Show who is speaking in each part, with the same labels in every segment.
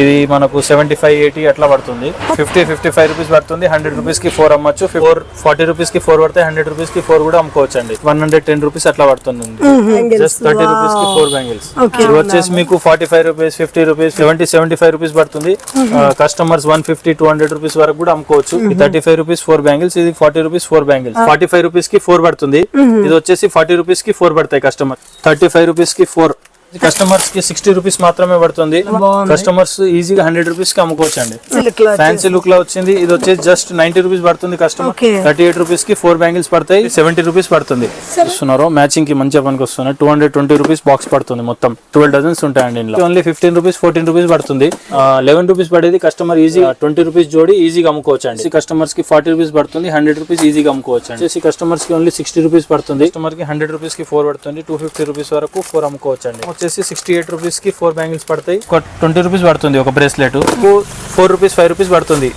Speaker 1: ఇది మనకు seventy five eighty అట్లా పడుతుంది. ఫిఫ్టీ ఫిఫ్టీ ఫైవ్ రూపీస్ పడుతుంది. హండ్రెడ్ రూపీస్కి ఫోర్ అమ్మచ్చు. ఫోర్ ఫార్టీ రూపీస్కి ఫోర్ పడితే హండ్రెడ్ రూపీస్కి ఫోర్ కూడా అమ్ముకోవచ్చు అండి వన్ హండ్రెడ్ టెన్ రూపీస్ అట్లా పడుతుంది. జస్ట్ థర్టీ రూపీస్కి ఫోర్ బ్యాంగిల్స్ ఇది వచ్చేసి మీకు forty five rupees fifty rupees seventy seventy five rupees పడుతుంది customers one fifty two hundred rupees వరకు కూడా అమ్ముకోవచ్చు. Thirty five rupees four bangles ఇది forty rupees four bangles forty five రూపీస్కి ఫోర్ పడుతుంది. ఇది వచ్చేసి ఫార్టీ రూపీస్కి ఫోర్ పడతాయి కస్టమర్ థర్టీ ఫైవ్ రూపీస్కి ఫోర్ కస్టమర్స్కి సిక్స్టీ రూపీస్ మాత్రమే పడుతుంది. కస్టమర్స్ ఈజీగా హండ్రెడ్ రూపీస్కి అమ్ముకోవచ్చు అండి ఫ్యాన్సీ లుక్లో వచ్చింది. ఇది వచ్చేసి జస్ట్ నైన్టీ రూపీస్ పడుతుంది కస్టమర్. థర్టీ ఎయిట్ రూపీస్కి ఫోర్ బ్యాంగిల్స్ పడతాయి. సెవెంటీ రూపీస్ పడుతుంది. చూస్తున్నారు మ్యాచింగ్కి మంచిగా పనికి వస్తున్నాయి two hundred twenty rupees box పడుతుంది మొత్తం. ట్వెల్వ్ డజన్స్ ఉంటాయండి ఇందులో. Only fifteen rupees fourteen rupees పడుతుంది. లెవెన్ రూపీస్ పడేది కస్టమర్ ఈజీ ట్వంటీ రూపీస్ జోడి ఈజీగా అమ్ముకోవచ్చు అండి కస్టమర్స్కి ఫార్టీ రూపీస్ పడుతుంది హండ్రెడ్ రూపీస్ ఈజీగా అమ్ముకోవచ్చు అండి కస్టమర్స్కి ఓన్లీ సిక్స్టీ రూపీస్ పడుతుంది. కస్టమర్కి హండ్రెడ్ రూపీస్కి ఫోర్ పడుతుంది. టూ ఫిఫ్టీ రూపీస్ వరకు ఫోర్ అమ్ముకోవచ్చు అండి వచ్చేసి సిక్స్టీ ఎయిట్ రూపీస్కి ఫోర్ బ్యాంగిల్స్ పడతాయి. ఒక ట్వంటీ రూపీస్ పడుతుంది ఒక bracelet four rupees five rupees పడుతుంది.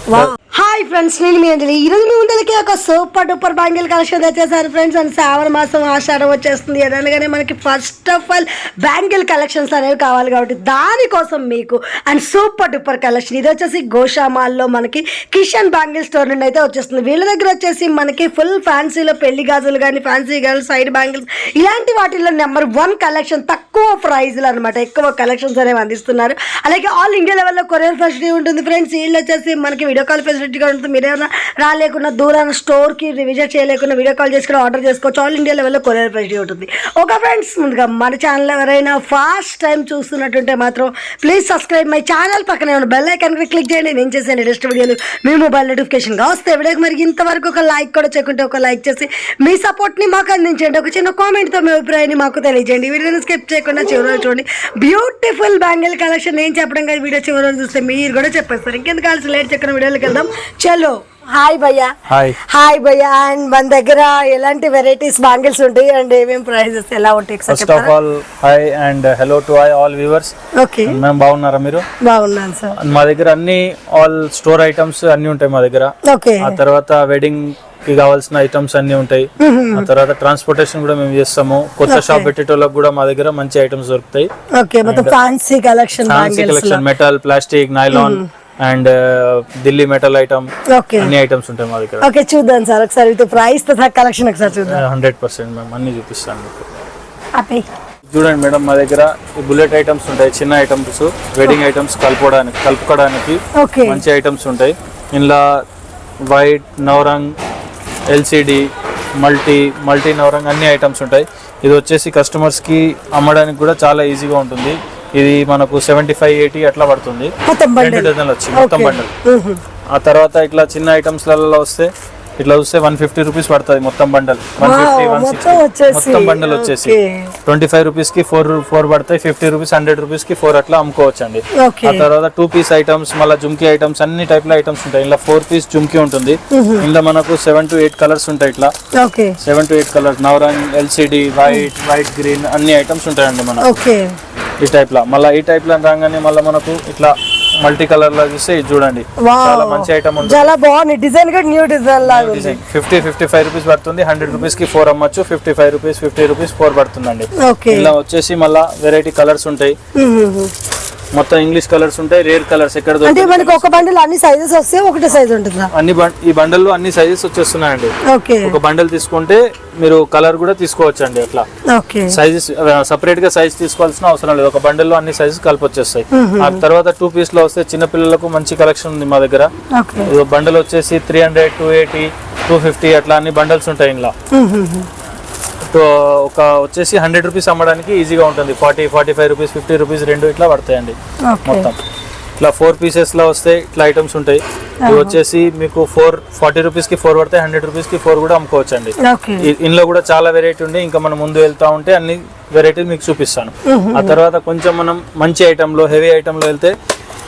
Speaker 2: హాయ్ ఫ్రెండ్స్ నేను మీ అంజలి. ఈరోజు మీ ముందరికి ఒక సూపర్ డూపర్ బ్యాంగిల్ కలెక్షన్ తెచ్చేసారు ఫ్రెండ్స్ అండ్ శ్రావణ మాసం ఆషాఢం వచ్చేస్తుంది. అనగానే మనకి first of all bangle collections అనేవి కావాలి కాబట్టి దానికోసం మీకు అండ్ సూపర్ డూపర్ కలెక్షన్. ఇది వచ్చేసి గోషామాల్లో మనకి కిషన్ బ్యాంగిల్ స్టోర్ నుండి అయితే వచ్చేస్తుంది. వీళ్ళ దగ్గర వచ్చేసి మనకి ఫుల్ ఫ్యాన్సీలో పెళ్ళి గాజులు కానీ ఫ్యాన్సీ గాజులు సైడ్ బ్యాంగిల్స్ ఇలాంటి వాటిల్లో నెంబర్ వన్ కలెక్షన్ తక్కువ ప్రైజ్లు అనమాట ఎక్కువ కలెక్షన్స్ అనేవి అందిస్తున్నారు. అలాగే ఆల్ ఇండియా లెవెల్లో కొరియర్ ఫెసిలిటీ ఉంటుంది ఫ్రెండ్స్ వీళ్ళు వచ్చేసి మనకి వీడియో కాల్ ఫెసిలిటీ ఉంటుంది మీరు ఏమైనా రాలేకుండా దూరాన స్టోర్కి విజిట్ చేయలేకుండా వీడియో కాల్ చేసుకుని ఆర్డర్ చేసుకోవచ్చు. ఆల్ ఇండియా లెవెల్లో కొరియర్ ఫెసిలిటీ ఉంటుంది. ఓకే ఫ్రెండ్స్ ముందుగా మన ఛానల్ ఎవరైనా ఫస్ట్ టైం చూస్తున్నట్టుంటే మాత్రం ప్లీజ్ సబ్స్క్రైబ్ మై ఛానల్ పక్కనే ఉన్న బెల్ ఐకాన్ క్లిక్ చేయండి. నేను చేసే లేటెస్ట్ వీడియోలు మీ మొబైల్ నోటిఫికేషన్గా వస్తే వీడియోకి మరి ఇంతవరకు ఒక లైక్ కూడా చేయకుంటే ఒక లైక్ చేసి మీ సపోర్ట్ని మాకు అందించండి. ఒక చిన్న కామెంట్తో మీ అభిప్రాయాన్ని మాకు తెలియజేయండి. వీడియోని స్కిప్ చేయకుండా చివరిలో చూడండి. బ్యూటిఫుల్ బ్యాంగిల్ కలెక్షన్ నేను చెప్పడం కాదు వీడియో చివరిలో చూస్తే మీరు కూడా చెప్పేస్తారు. ఇంకెందుకు కాల్సి లేట్ చెక్కన వీడియోలోకి వెళ్దాం. చలో. హాయ్ భయ్యా.
Speaker 1: హాయ్.
Speaker 2: హాయ్ భయ్యా. అండ్ మన దగ్గర ఎలాంటి వెరైటీస్ బ్యాంగిల్స్ ఉంటాయి అండ్ ఏమేమి ప్రైజెస్ ఎలా ఉంటాయి?
Speaker 1: First of all hi and hello to hi all viewers
Speaker 2: okay.
Speaker 1: మేము బాగున్నారా మీరు?
Speaker 2: బాగున్నాను సార్.
Speaker 1: మా దగ్గర అన్ని ఆల్ స్టోర్ ఐటమ్స్ అన్ని ఉంటాయి మా దగ్గర.
Speaker 2: ఓకే.
Speaker 1: ఆ తర్వాత వెడ్డింగ్కి కావాల్సిన ఐటమ్స్ అన్ని ఉంటాయి. ఆ తర్వాత ట్రాన్స్పోర్టేషన్ కూడా మేము చేస్తాము. కొత్త షాప్ పెట్టేటోళ్ళకి కూడా మా దగ్గర మంచి ఐటమ్స్ దొరుకుతాయి.
Speaker 2: Fancy collection
Speaker 1: fancy
Speaker 2: bangles
Speaker 1: collection metal plastic nylon and Delhi metal item అన్ని ఐటమ్స్ ఉంటాయి మా దగ్గర.
Speaker 2: ఓకే చూద్దాం సార్ ఒకసారి. విత్ ప్రైస్తో కలెక్షన్ ఒకసారి చూద్దాం.
Speaker 1: హండ్రెడ్ పర్సెంట్ మేము అన్ని చూపిస్తాను మీకు.
Speaker 2: అపే
Speaker 1: చూడండి మేడం మా దగ్గర బుల్లెట్ ఐటమ్స్ ఉంటాయి చిన్న ఐటమ్స్ వెడ్డింగ్ ఐటమ్స్ కలుపుకోవడానికి కలుపుకోవడానికి
Speaker 2: ఓకే
Speaker 1: మంచి ఐటమ్స్ ఉంటాయి. ఇందులో white Navrang LCD multi multi Navrang అన్ని ఐటమ్స్ ఉంటాయి. ఇది వచ్చేసి కస్టమర్స్కి అమ్మడానికి కూడా చాలా ఈజీగా ఉంటుంది. ఇది మనకు సెవెంటీ ఫైవ్ ఎయిటీ అట్లా పడుతుంది. రెండు
Speaker 2: బండిల్
Speaker 1: డజన్లు వచ్చి మొత్తం. బండల్ ఆ తర్వాత ఇట్లా చిన్న ఐటమ్స్లలో వస్తే ఇట్లా చూస్తే వన్ ఫిఫ్టీ రూపీస్ పడుతుంది మొత్తం బండల్ వన్ ఫిఫ్టీ వన్
Speaker 2: వచ్చేసి.
Speaker 1: మొత్తం బండల్ వచ్చేసి. ట్వంటీ ఫైవ్ రూపీస్కి ఫోర్ ఫోర్ పడతాయి ఫిఫ్టీ రూపీస్ హండ్రెడ్ రూపీస్కి ఫోర్ అట్లా అమ్ముకోవచ్చు అండి ఆ తర్వాత టూ పీస్ ఐటమ్స్ మళ్ళీ జుమ్కీ ఐటమ్స్ అన్ని టైప్లో ఐటమ్స్ ఉంటాయి. ఇలా ఫోర్ పీస్ జుమ్కీ ఉంటుంది. ఇందులో మనకు సెవెన్ టు ఎయిట్ కలర్స్ ఉంటాయి ఇట్లా. Seven to eight colours Navrang LCD white white green అన్ని ఐటమ్స్ ఉంటాయండి మనకు. ఈ టైప్లో. మళ్ళీ ఈ టైప్లో రాగానే మళ్ళీ మనకు ఇట్లా మల్టీ కలర్లో చూస్తే ఇది చూడండి. చాలా మంచి ఐటమ్ ఉంటుంది.
Speaker 2: చాలా బాగుంది. డిజైన్ కూడా న్యూ డిజైన్ లాగా ఉంది.
Speaker 1: ఫిఫ్టీ ఫిఫ్టీ ఫైవ్ రూపీస్ పడుతుంది. హండ్రెడ్ రూపీస్కి four అమ్మచ్చు. Fifty five rupees fifty rupees four పడుతుందండి ఇలా వచ్చేసి మళ్ళా వెరైటీ కలర్స్ ఉంటాయి. మొత్తం ఇంగ్లీష్ కలర్స్ ఉంటాయి రేర్ కలర్స్ ఎక్కడ
Speaker 2: అంటే మనకి ఒక బండిల్ అన్ని సైజెస్ వస్తే ఒకటే సైజ్ ఉంటుందా?
Speaker 1: అన్ని ఈ బండల్లో అన్ని సైజెస్ వచ్చేస్తున్నాయండి.
Speaker 2: ఓకే.
Speaker 1: ఒక బండల్ తీసుకుంటే మీరు కలర్ కూడా తీసుకోవచ్చు అండి అట్లా.
Speaker 2: ఓకే.
Speaker 1: సైజెస్ సపరేట్గా సైజ్ తీసుకోవాల్సిన అవసరం లేదు. ఒక బండల్లో అన్ని సైజెస్ కలిపి వచ్చేస్తాయి ఆ తర్వాత టూ పీస్లో వస్తే చిన్న పిల్లలకు మంచి కలెక్షన్ ఉంది మా దగ్గర. బండల్ వచ్చేసి three hundred two eighty two fifty అట్లా అన్ని బండల్స్ ఉంటాయి ఇంట్లో ఒక వచ్చేసి హండ్రెడ్ రూపీస్ అమ్మడానికి ఈజీగా ఉంటుంది. Forty forty five rupees fifty rupees రెండు ఇట్లా పడతాయండి మొత్తం. ఇట్లా ఫోర్ పీసెస్లో వస్తే ఇట్లా ఐటమ్స్ ఉంటాయి. ఇవి వచ్చేసి మీకు ఫోర్ ఫార్టీ రూపీస్కి ఫోర్ పడతాయి హండ్రెడ్ రూపీస్కి ఫోర్ కూడా అమ్ముకోవచ్చు అండి ఇందులో కూడా చాలా వెరైటీ ఉంది. ఇంకా మనం ముందు వెళ్తా ఉంటే అన్ని వెరైటీలు మీకు చూపిస్తాను. ఆ తర్వాత కొంచెం మనం మంచి ఐటమ్లో హెవీ ఐటమ్లో వెళ్తే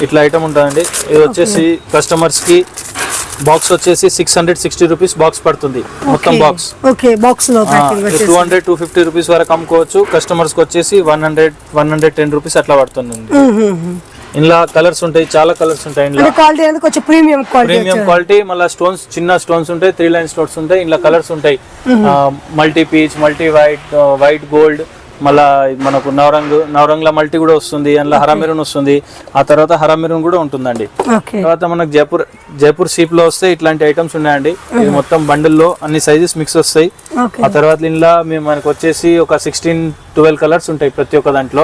Speaker 1: ఇట్లా ఐటమ్ ఉంటుందండి. ఇది వచ్చేసి కస్టమర్స్కి బాక్స్ వచ్చేసి six hundred sixty rupees box పడుతుంది. మొత్తం బాక్స్
Speaker 2: ఓకే బాక్స్లో
Speaker 1: two hundred two fifty rupees వరకు అమ్ముకోవచ్చు. కస్టమర్స్కి వచ్చేసి one hundred one hundred ten rupees అట్లా పడుతుంది ఇందులో కలర్స్ ఉంటాయి చాలా కలర్స్ ఉంటాయి ఇందులో.
Speaker 2: క్వాలిటీ అనేది కొంచెం ప్రీమియం క్వాలిటీ
Speaker 1: ప్రీమియం క్వాలిటీ మళ్ళీ స్టోన్స్ చిన్న స్టోన్స్ ఉంటాయి త్రీ లైన్ స్టోన్స్ ఉంటాయి ఇందులో కలర్స్ ఉంటాయి. Multi peach multi white white gold మళ్ళా మనకు నవరంగ్ నవరంగ్ల మల్టీ కూడా వస్తుంది అందులో హరామిరన్ వస్తుంది. ఆ తర్వాత హరామిరన్ కూడా ఉంటుందండి. తర్వాత మనకు జైపూర్ జైపూర్ సీప్లో వస్తే ఇట్లాంటి ఐటమ్స్ ఉన్నాయండి. ఇది మొత్తం బండిల్లో అన్ని సైజెస్ మిక్స్ వస్తాయి. ఆ తర్వాత ఇందులో మేము మనకు వచ్చేసి ఒక సిక్స్టీన్ ట్వెల్వ్ కలర్స్ ఉంటాయి ప్రతి ఒక్క దాంట్లో.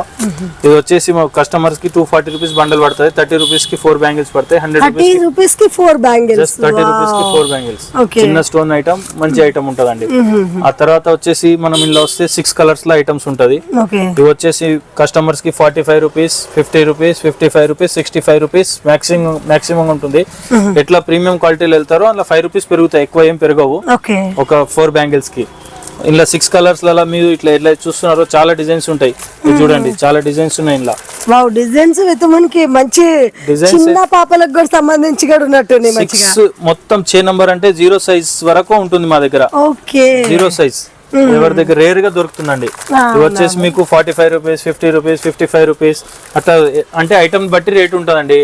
Speaker 1: ఇది వచ్చేసి మా కస్టమర్స్కి టూ ఫార్టీ రూపీస్ బండల్ పడుతుంది. థర్టీ రూపీస్కి ఫోర్ బ్యాంగిల్స్ పడతాయి. హండ్రెడ్
Speaker 2: రూపీస్కి ఫోర్ బ్యాంగిల్స్
Speaker 1: థర్టీ రూపీస్కి ఫోర్ బ్యాంగిల్స్ చిన్న స్టోన్ ఐటమ్ మంచి ఐటమ్ ఉంటదండి. ఆ తర్వాత వచ్చేసి మనం ఇందులో వస్తే సిక్స్ కలర్స్లో ఐటమ్స్ ఉంటది. ఇవి వచ్చేసి కస్టమర్స్కి forty five rupees fifty rupees fifty five rupees sixty five rupees maximum maximum ఉంటుంది ఎట్లా ప్రీమియం క్వాలిటీలో వెళ్తారో అలా ఫైవ్ రూపీస్ పెరుగుతాయి. ఎక్కువ ఏం పెరగవు. ఒక ఫోర్ బ్యాంగిల్స్కి. ఇలా సిక్స్ కలర్స్లలో మీరు ఇట్లా ఎట్లా చూస్తున్నారో చాలా డిజైన్స్ ఉంటాయి. చూడండి చాలా డిజైన్స్ ఉన్నాయి ఇలా
Speaker 2: వావ్ డిజైన్స్ అయితే మనకి మంచి చిన్న పాపలకు కూడా సంబంధించి కూడా
Speaker 1: సిక్స్ మొత్తం చే నంబర్ అంటే జీరో సైజ్ వరకు ఉంటుంది మా దగ్గర.
Speaker 2: ఓకే
Speaker 1: జీరో సైజ్ ఎవరి దగ్గర రేర్గా దొరుకుతుందండి. వచ్చేసి మీకు forty five rupees fifty rupees fifty five rupees అట్లా అంటే ఐటమ్ బట్టి రేట్ ఉంటుందండి.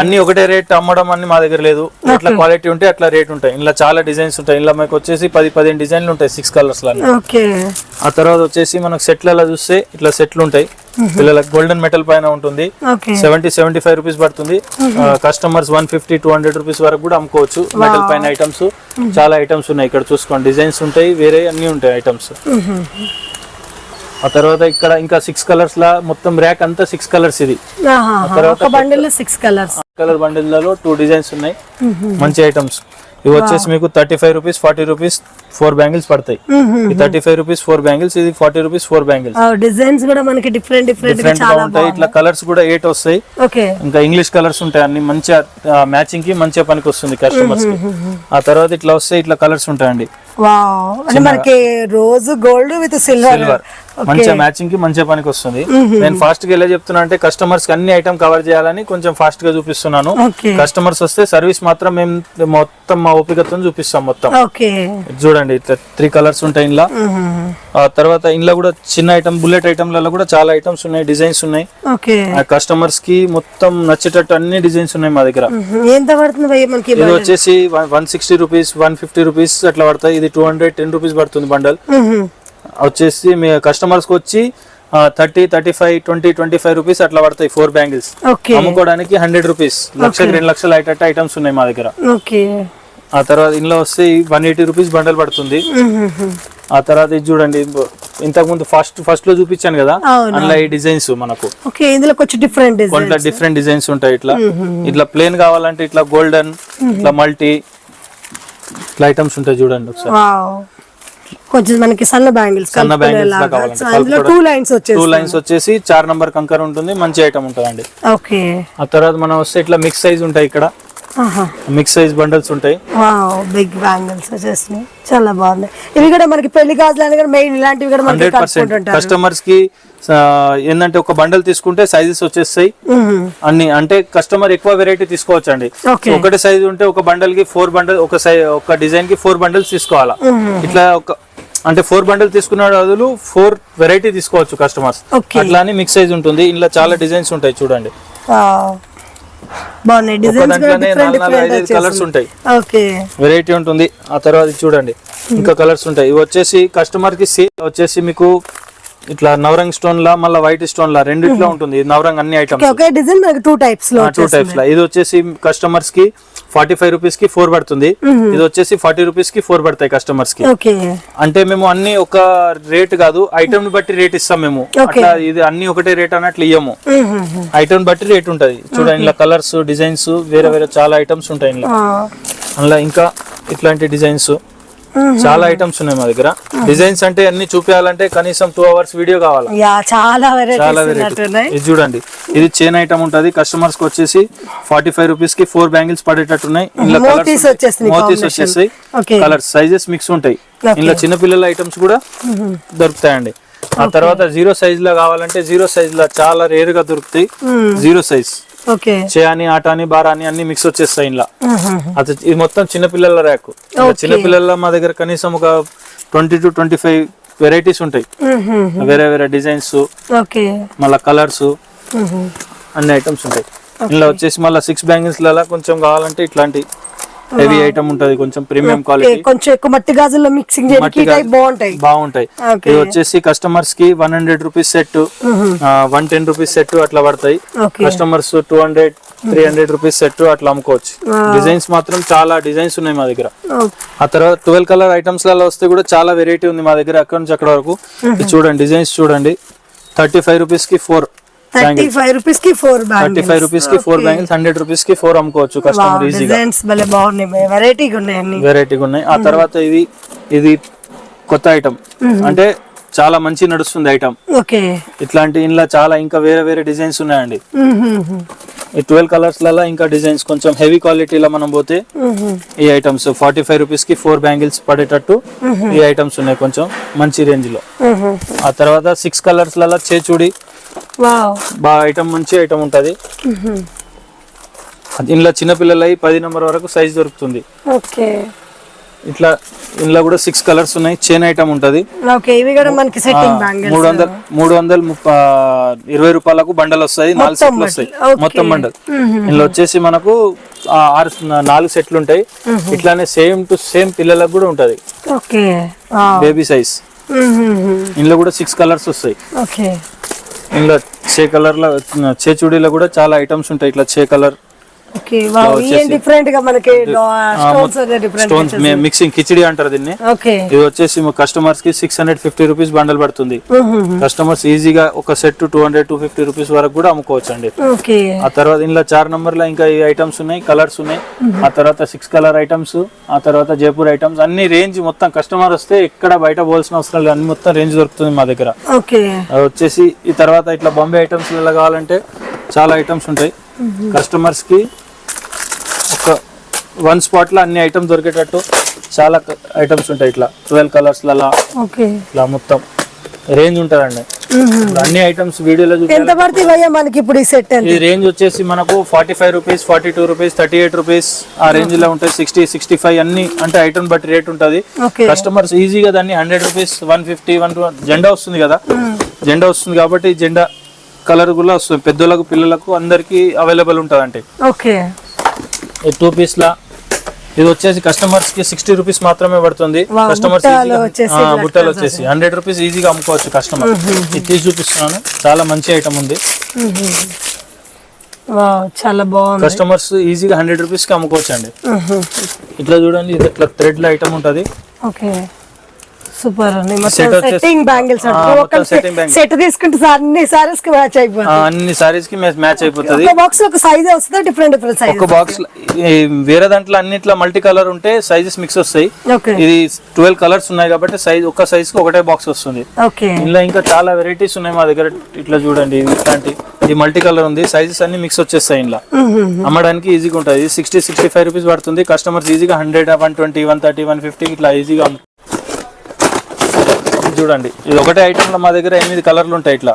Speaker 1: అన్ని ఒకటే రేట్ అమ్మడం అన్ని మా దగ్గర లేదు. ఎట్లా క్వాలిటీ ఉంటే అట్లా రేట్ ఉంటాయి. ఇలా చాలా డిజైన్స్ ఉంటాయి. ఇలా మీకు వచ్చేసి పది పదిహేను డిజైన్లు ఉంటాయి సిక్స్ కలర్స్లో
Speaker 2: ఓకే.
Speaker 1: ఆ తర్వాత వచ్చేసి మనకు సెట్లలో చూస్తే ఇట్లా సెట్లు ఉంటాయి. పిల్లలకు గోల్డెన్ మెటల్ పైన ఉంటుంది. సెవెంటీ సెవెంటీ ఫైవ్ రూపీస్ పడుతుంది. Customers one fifty two hundred rupees వరకు కూడా అమ్ముకోవచ్చు. మెటల్ పైన ఐటమ్స్ చాలా ఐటమ్స్ ఉన్నాయి ఇక్కడ చూసుకోండి. డిజైన్స్ ఉంటాయి వేరే అన్ని ఉంటాయి ఐటమ్స్ ఆ తర్వాత ఇక్కడ ఇంకా సిక్స్ కలర్స్ లా మొత్తం ర్యాక్ అంతా సిక్స్ కలర్స్ ఇది.
Speaker 2: ఒక బండిల్లో
Speaker 1: కలర్ టూ డిజైన్స్ ఉన్నాయి. మంచి ఐటమ్స్ ఇవి వచ్చేసి మీకు thirty five rupees forty rupees four bangles పడతాయి. Thirty five rupees four bangles ఇది forty rupees four bangles.
Speaker 2: Designs కూడా మనకి డిఫరెంట్ డిఫరెంట్
Speaker 1: ఉంటాయి. ఇట్లా కలర్స్ కూడా ఎయిట్ వస్తాయి. ఇంకా ఇంగ్లీష్ కలర్స్ ఉంటాయి అన్ని. మంచిగా మ్యాచింగ్కి మంచిగా పనికి వస్తుంది కస్టమర్స్కి ఆ తర్వాత ఇట్లా వస్తే ఇట్లా కలర్స్ ఉంటాయండి.
Speaker 2: మనకి రోజు గోల్డ్ విత్ సిల్వర్
Speaker 1: మంచిగా మ్యాచింగ్కి మంచిగా పనికి వస్తుంది. నేను ఫాస్ట్గా ఎలా చెప్తున్నా అంటే కస్టమర్స్కి అన్ని ఐటమ్ కవర్ చేయాలని కొంచెం ఫాస్ట్గా చూపిస్తున్నాను. కస్టమర్స్ వస్తే సర్వీస్ మాత్రం మేము మొత్తం మా ఓపికతో చూపిస్తాం మొత్తం. చూడండి ఇట్లా త్రీ కలర్స్ ఉంటాయి ఇంట్లో ఆ తర్వాత ఇంట్లో కూడా చిన్న ఐటమ్ బుల్లెట్ ఐటమ్లలో కూడా చాలా ఐటమ్స్ ఉన్నాయి డిజైన్స్ ఉన్నాయి. కస్టమర్స్కి మొత్తం నచ్చేటట్టు అన్ని డిజైన్స్ ఉన్నాయి మా దగ్గర. ఇది వచ్చేసి one sixty rupees one fifty rupees అట్లా పడతాయి. ఇది టూ హండ్రెడ్ టెన్ రూపీస్ పడుతుంది బండల్ వచ్చేసి మీ కస్టమర్స్కి వచ్చి thirty thirty five twenty twenty five rupees అట్లా పడతాయి ఫోర్ బ్యాంగిల్స్ అమ్ముకోవడానికి హండ్రెడ్ రూపీస్ లక్షకి రెండు లక్షలు అయ్యేటట్టు ఐటమ్స్ ఉన్నాయి మా దగ్గర. ఆ తర్వాత ఇందులో వస్తే వన్ ఎయిటీ రూపీస్ బండల్ పడుతుంది. ఆ తర్వాత ఇది చూడండి ఇంతకు ముందు ఫస్ట్ ఫస్ట్లో చూపించాను కదా. అందులో ఈ డిజైన్స్ మనకు.
Speaker 2: డిఫరెంట్
Speaker 1: కొంత డిఫరెంట్ డిజైన్స్ ఉంటాయి ఇట్లా. ఇట్లా ప్లేన్ కావాలంటే ఇట్లా గోల్డెన్ ఇట్లా మల్టీ ఇట్లా ఐటమ్స్ ఉంటాయి చూడండి ఒకసారి.
Speaker 2: కొంచెం మనకి సన్న బ్యాంగిల్స్
Speaker 1: సన్న బ్యాంగిల్స్
Speaker 2: అందులో టూ లైన్స్
Speaker 1: టూ
Speaker 2: వచ్చేసి
Speaker 1: లైన్స్ వచ్చేసి చార్ నంబర్ కంకర్ ఉంటుంది మంచి ఐటమ్ ఉంటుందండి.
Speaker 2: ఓకే.
Speaker 1: ఆ తర్వాత మనం వస్తే ఇట్లా మిక్స్ సైజ్ ఉంటాయి ఇక్కడ. మిక్స్ సైజ్ బండల్స్ ఉంటాయి.
Speaker 2: బిగ్ బ్యాంగిల్స్ వచ్చేసినాయి. చాలా బాగున్నాయి. ఇవి కూడా మనకి పెళ్ళి గాజులు కూడా మెయిన్ ఇలాంటివి కూడా
Speaker 1: హండ్రెడ్ పర్సెంట్. కస్టమర్స్కి ఏంటంటే ఒక బండల్ తీసుకుంటే సైజెస్ వచ్చేస్తాయి. అన్ని అంటే కస్టమర్ ఎక్కువ వెరైటీ తీసుకోవచ్చు అండి ఒకటి సైజ్ ఉంటే ఒక బండల్కి ఫోర్ బండల్ ఒక సైజ్ ఒక డిజైన్కి ఫోర్ బండల్స్ తీసుకోవాలా. ఇట్లా ఒక అంటే ఫోర్ బండల్ తీసుకున్న బదులు ఫోర్ వెరైటీ తీసుకోవచ్చు కస్టమర్స్
Speaker 2: ఓకే.
Speaker 1: అట్లా అని మిక్స్ సైజ్ ఉంటుంది. ఇందులో చాలా డిజైన్స్ ఉంటాయి చూడండి.
Speaker 2: బాగున్నాయి. డిజైన్స్ కూడా డిఫరెంట్ డిఫరెంట్
Speaker 1: కలర్స్ ఉంటాయి.
Speaker 2: ఓకే
Speaker 1: వెరైటీ ఉంటుంది. ఆ తర్వాత చూడండి. ఇంకా కలర్స్ ఉంటాయి. ఇవి వచ్చేసి కస్టమర్కి సే వచ్చేసి మీకు ఇట్లా నవరంగ్ స్టోన్ లా మళ్ళీ వైట్ స్టోన్ లా రెండిట్లో ఉంటుంది. నవరంగ్ అన్ని ఐటమ్స్
Speaker 2: డిజైన్ టూ టైప్స్లో
Speaker 1: టూ టైప్స్ లా. ఇది వచ్చేసి కస్టమర్స్కి ఫార్టీ ఫైవ్ రూపీస్కి ఫోర్ పడుతుంది. ఇది వచ్చేసి ఫార్టీ రూపీస్కి ఫోర్ పడతాయి
Speaker 2: కస్టమర్స్కి
Speaker 1: అంటే మేము అన్ని ఒక రేట్ కాదు ఐటమ్ని బట్టి రేట్ ఇస్తాం మేము. అట్లా ఇది అన్ని ఒకటే రేట్ అన్నట్లు ఇయ్యము. ఐటమ్ బట్టి రేట్ ఉంటది. చూడండి ఇలా కలర్స్ డిజైన్స్ వేరే వేరే చాలా ఐటమ్స్ ఉంటాయి ఇందులో. అందులో ఇంకా ఇట్లాంటి డిజైన్స్. చాలా ఐటమ్స్ ఉన్నాయి మా దగ్గర. డిజైన్స్ అంటే అన్ని చూపించాలంటే కనీసం టూ అవర్స్ వీడియో కావాలి?
Speaker 2: చాలా
Speaker 1: చాలా వెరైటీ ఇది చూడండి. ఇది చైన్ ఐటమ్ ఉంటది. కస్టమర్స్కి వచ్చేసి ఫార్టీ ఫైవ్ రూపీస్కి ఫోర్ బ్యాంగిల్స్ పడేటట్టున్నాయి. ఇందులో
Speaker 2: మోతీస్ ఓకే
Speaker 1: కలర్స్ సైజెస్ మిక్స్ ఉంటాయి.
Speaker 2: Okay.
Speaker 1: ఇందులో చిన్నపిల్లల ఐటమ్స్ కూడా దొరుకుతాయండి. ఆ తర్వాత జీరో సైజ్లో కావాలంటే జీరో సైజ్లో చాలా రేర్గా దొరుకుతాయి. జీరో సైజ్ చేయాని ఆటాని బారాని అన్ని మిక్స్ వచ్చేస్తాయి ఇంట్లో అది ఇది మొత్తం చిన్నపిల్లల ర్యాక్ చిన్నపిల్లల మా దగ్గర కనీసం ఒక twenty to twenty five varieties ఉంటాయి. వేరే వేరే డిజైన్స్ మళ్ళీ కలర్స్ అన్ని ఐటమ్స్ ఉంటాయి. ఇందులో వచ్చేసి మళ్ళీ సిక్స్ బ్యాంగిల్స్ కొంచెం కావాలంటే ఇట్లాంటి హెవీ ఐటమ్ ఉంటది కొంచెం ప్రీమియం క్వాలిటీ.
Speaker 2: కొంచెం ఎక్కువ మట్టి గాజుల్లో మిక్సింగ్ బాగుంటాయి.
Speaker 1: బాగుంటాయి. ఇది వచ్చేసి కస్టమర్స్కి one hundred rupees set one ten rupees set అట్లా పడతాయి. Customers two hundred three hundred rupees set అట్లా అమ్ముకోవచ్చు. డిజైన్స్ మాత్రం చాలా డిజైన్స్ ఉన్నాయి మా దగ్గర. ఆ తర్వాత ట్వెల్వ్ కలర్ ఐటమ్స్లలో వస్తే కూడా చాలా వెరైటీ ఉంది మా దగ్గర అక్కడ నుంచి అక్కడ వరకు. చూడండి డిజైన్స్ చూడండి. థర్టీ ఫైవ్ రూపీస్కి ఫోర్
Speaker 2: థర్టీ ఫైవ్ రూపీస్కి ఫోర్
Speaker 1: థర్టీ ఫైవ్ రూపీస్కి ఫోర్ బ్యాంగిల్స్ హండ్రెడ్ రూపీస్కి ఫోర్ అమ్ముకోవచ్చు. కస్టమర్ ఈజీగా
Speaker 2: డిజైన్స్ భలే బాగున్నాయి. వెరైటీగా ఉన్నాయి అన్ని.
Speaker 1: వెరైటీగా ఉన్నాయి. ఆ తర్వాత ఇది ఇది కొత్త ఐటమ్ అంటే చాలా మంచి నడుస్తుంది ఐటమ్
Speaker 2: ఓకే.
Speaker 1: ఇట్లాంటి ఇంట్లో చాలా ఇంకా వేరే వేరే డిజైన్స్ ఉన్నాయండి. ఈ ట్వెల్వ్ కలర్స్లలో ఇంకా డిజైన్స్ కొంచెం హెవీ క్వాలిటీలో మనం పోతే ఈ ఐటమ్స్ ఫార్టీ ఫైవ్ రూపీస్కి ఫోర్ బ్యాంగిల్స్ పడేటట్టు ఈ ఐటమ్స్ ఉన్నాయి కొంచెం మంచి రేంజ్లో. ఆ తర్వాత సిక్స్ కలర్స్లలో చేచూడి బాగా ఐటమ్ మంచి ఐటమ్ ఉంటది. ఇంట్లో చిన్నపిల్లలై పది నెంబర్ వరకు సైజ్ దొరుకుతుంది.
Speaker 2: ఓకే.
Speaker 1: ఇట్లా ఇంట్లో కూడా సిక్స్ కలర్స్ ఉన్నాయి చైన్ ఐటమ్ ఉంటది. మూడు వందలు మూడు వందలు ముప్ప- ఇరవై రూపాయలకు బండల్ వస్తాయి నాలుగు సెట్లు వస్తాయి. మొత్తం బండల్. ఇందులో వచ్చేసి మనకు ఆరు నాలుగు సెట్లు ఉంటాయి. ఇట్లానే సేమ్ టు సేమ్ పిల్లలకు కూడా ఉంటది.
Speaker 2: ఓకే.
Speaker 1: Baby size. ఇందులో కూడా సిక్స్ కలర్స్ వస్తాయి. ఇందులో చే కలర్లో చే చూడీలో కూడా చాలా ఐటమ్స్ ఉంటాయి. ఇట్లా చే కలర్
Speaker 2: స్టోన్స్
Speaker 1: మిక్సింగ్ కిచిడి అంటారు దీన్ని. ఇది వచ్చేసి కస్టమర్స్కి six hundred fifty rupees bundle పడుతుంది. కస్టమర్స్ ఈజీగా ఒక set two hundred two fifty rupees వరకు కూడా అమ్ముకోవచ్చు అండి ఆ తర్వాత ఇందులో చార్ నంబర్లో ఇంకా ఐటమ్స్ ఉన్నాయి కలర్స్ ఉన్నాయి. ఆ తర్వాత సిక్స్ కలర్ ఐటమ్స్ ఆ తర్వాత జైపూర్ ఐటమ్స్ అన్ని రేంజ్ మొత్తం కస్టమర్ వస్తే ఎక్కడ బయట పోవాల్సిన అవసరం లేదు. అన్ని మొత్తం రేంజ్ దొరుకుతుంది మా దగ్గర. వచ్చేసి ఈ తర్వాత ఇట్లా బాంబే ఐటమ్స్ కావాలంటే చాలా ఐటమ్స్ ఉంటాయి. కస్టమర్స్కి ఒక వన్ స్పాట్లో అన్ని ఐటమ్స్ దొరికేటట్టు చాలా ఐటమ్స్ ఉంటాయి ఇట్లా ట్వెల్వ్ కలర్స్లలో
Speaker 2: ఓకే.
Speaker 1: ఇట్లా మొత్తం రేంజ్ ఉంటదండి. అన్ని ఐటమ్స్ వీడియోలో
Speaker 2: ఎంత పడుతుంది మనకి ఇప్పుడు ఈ సెట్
Speaker 1: ఈ రేంజ్ వచ్చేసి మనకు forty five rupees forty two rupees thirty eight rupees ఆ రేంజ్లో ఉంటాయి. సిక్స్టీ సిక్స్టీ ఫైవ్ అన్ని అంటే ఐటమ్ బట్టి రేట్ ఉంటది. కస్టమర్స్ ఈజీగా దాన్ని hundred rupees one fifty one జెండా వస్తుంది కదా. జెండా వస్తుంది కాబట్టి జెండా కలర్ కూడా వస్తుంది. పెద్దోళ్ళకు పిల్లలకు అందరికి అవైలబుల్ ఉంటుంది అంటే
Speaker 2: ఓకే.
Speaker 1: ఈ టూ పీస్ లా. ఇది వచ్చేసి కస్టమర్స్కి సిక్స్టీ రూపీస్ మాత్రమే పడుతుంది. కస్టమర్స్
Speaker 2: బుట్టలు వచ్చేసి
Speaker 1: హండ్రెడ్ రూపీస్ ఈజీగా అమ్ముకోవచ్చు కస్టమర్. ఇది తీసి చూపిస్తున్నాను చాలా మంచి ఐటమ్ ఉంది.
Speaker 2: చాలా బాగుంది.
Speaker 1: కస్టమర్స్ ఈజీగా హండ్రెడ్ రూపీస్కి అమ్ముకోవచ్చు అండి ఇట్లా చూడండి ఇది ఇట్లా థ్రెడ్ ఐటమ్ ఉంటది.
Speaker 2: Okay. Super setting bangles. Set తీసుకుంటే అన్ని సారీస్కి మ్యాచ్ అయిపోతుంది
Speaker 1: అన్ని సారీస్కి మ్యాచ్ అయిపోతుంది.
Speaker 2: ఒక బాక్స్ ఒక సైజ్ వస్తుందా డిఫరెంట్ డిఫరెంట్ సైజ్
Speaker 1: ఒక బాక్స్ వేరే దాంట్లో అన్నిట్లో మల్టీ కలర్ ఉంటే సైజెస్ మిక్స్ వస్తాయి. ఇది ట్వెల్వ్ కలర్స్ ఉన్నాయి కాబట్టి సైజ్ ఒక సైజ్కి ఒకటే బాక్స్ వస్తుంది. ఇందులో ఇంకా చాలా వెరైటీస్ ఉన్నాయి మా దగ్గర. ఇట్లా చూడండి ఇట్లాంటి ఇది మల్టీ కలర్ ఉంది. సైజెస్ అన్ని మిక్స్ వచ్చేస్తాయి ఇంట్లో అమ్మడానికి ఈజీగా ఉంటుంది. సిక్స్టీ సిక్స్టీ ఫైవ్ రూపీస్ పడుతుంది. కస్టమర్స్ ఈజీగా hundred one twenty one thirty one fifty ఇట్లా ఈజీగా చూడండి. ఇది ఒకటే ఐటమ్లో మా దగ్గర ఎనిమిది కలర్లు ఉంటాయి ఇట్లా.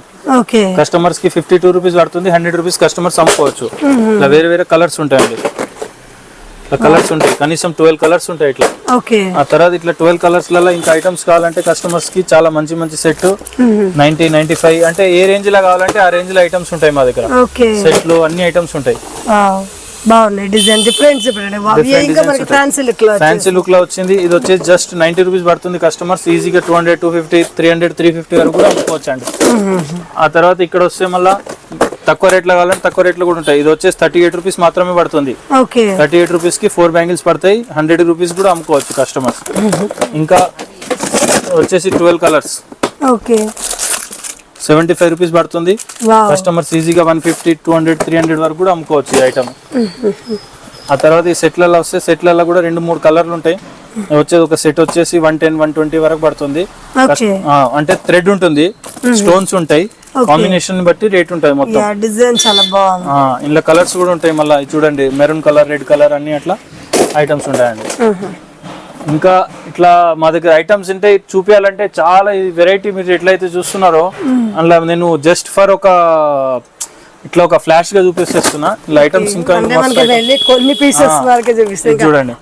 Speaker 1: కస్టమర్స్కి ఫిఫ్టీ టూ రూపీస్ పడుతుంది హండ్రెడ్ రూపీస్ కస్టమర్స్ అమ్ముకోవచ్చు. ఇట్లా వేరే వేరే కలర్స్ ఉంటాయండి. ఇట్లా కలర్స్ ఉంటాయి కనీసం ట్వెల్వ్ కలర్స్ ఉంటాయి ఇట్లా. ఆ తర్వాత ఇట్లా ట్వెల్వ్ కలర్స్లలో ఇంకా ఐటమ్స్ కావాలంటే కస్టమర్స్కి చాలా మంచి మంచి సెట్ నైన్టీ నైన్టీ ఫైవ్ అంటే ఏ రేంజ్లో కావాలంటే ఆ రేంజ్లో ఐటమ్స్ ఉంటాయి మా దగ్గర. సెట్లు అన్ని ఐటమ్స్ ఉంటాయి.
Speaker 2: బాగున్నాయి డిజైన్ డిఫరెంట్ ఇంకా మనకి. ఫ్యాన్సీ లుక్లో
Speaker 1: ఫ్యాన్సీ లుక్లో వచ్చింది. ఇది వచ్చేసి జస్ట్ నైన్టీ రూపీస్ పడుతుంది కస్టమర్స్ ఈజీగా two hundred two fifty three hundred three fifty వరకు కూడా అమ్ముకోవచ్చు అండి ఆ తర్వాత ఇక్కడ వస్తే మళ్ళా తక్కువ రేట్లో కావాలంటే తక్కువ రేట్లు కూడా ఉంటాయి. ఇది వచ్చేసి థర్టీ ఎయిట్ రూపీస్ మాత్రమే పడుతుంది. థర్టీ ఎయిట్ రూపీస్కి ఫోర్ బ్యాంగిల్స్ పడతాయి. హండ్రెడ్ రూపీస్ కూడా అమ్ముకోవచ్చు కస్టమర్స్ ఇంకా వచ్చేసి twelve colours
Speaker 2: okay.
Speaker 1: Seventy five rupees పడుతుంది. కస్టమర్స్ ఈజీగా one fifty two hundred three hundred వరకు కూడా అమ్ముకోవచ్చు ఈ ఐటమ్ ఆ తర్వాత ఈ సెట్లలో వస్తే సెట్లలో కూడా రెండు మూడు కలర్లు ఉంటాయి. వచ్చేది ఒక సెట్ వచ్చేసి వన్ టెన్ వన్ ట్వంటీ వరకు పడుతుంది. అంటే థ్రెడ్ ఉంటుంది. స్టోన్స్ ఉంటాయి. కాంబినేషన్ బట్టి రేట్ ఉంటుంది మొత్తం.
Speaker 2: డిజైన్ చాలా బాగుంది.
Speaker 1: ఇందులో కలర్స్ కూడా ఉంటాయి మళ్ళీ. చూడండి మెరూన్ కలర్ రెడ్ కలర్ అన్ని అట్లా ఐటమ్స్ ఉంటాయండి. ఇంకా ఇట్లా మా దగ్గర ఐటమ్స్ ఉంటే చూపించాలంటే చాలా వెరైటీ మీరు ఎట్లయితే చూస్తున్నారో అందులో నేను జస్ట్ ఫర్ ఒక ఇట్లా ఒక ఫ్లాష్గా చూపిస్తేస్తున్నా. ఇలా ఐటమ్స్ ఇంకా
Speaker 2: కొన్ని పీసెస్ వరకు చూపిస్తే
Speaker 1: ఇది చూడండి.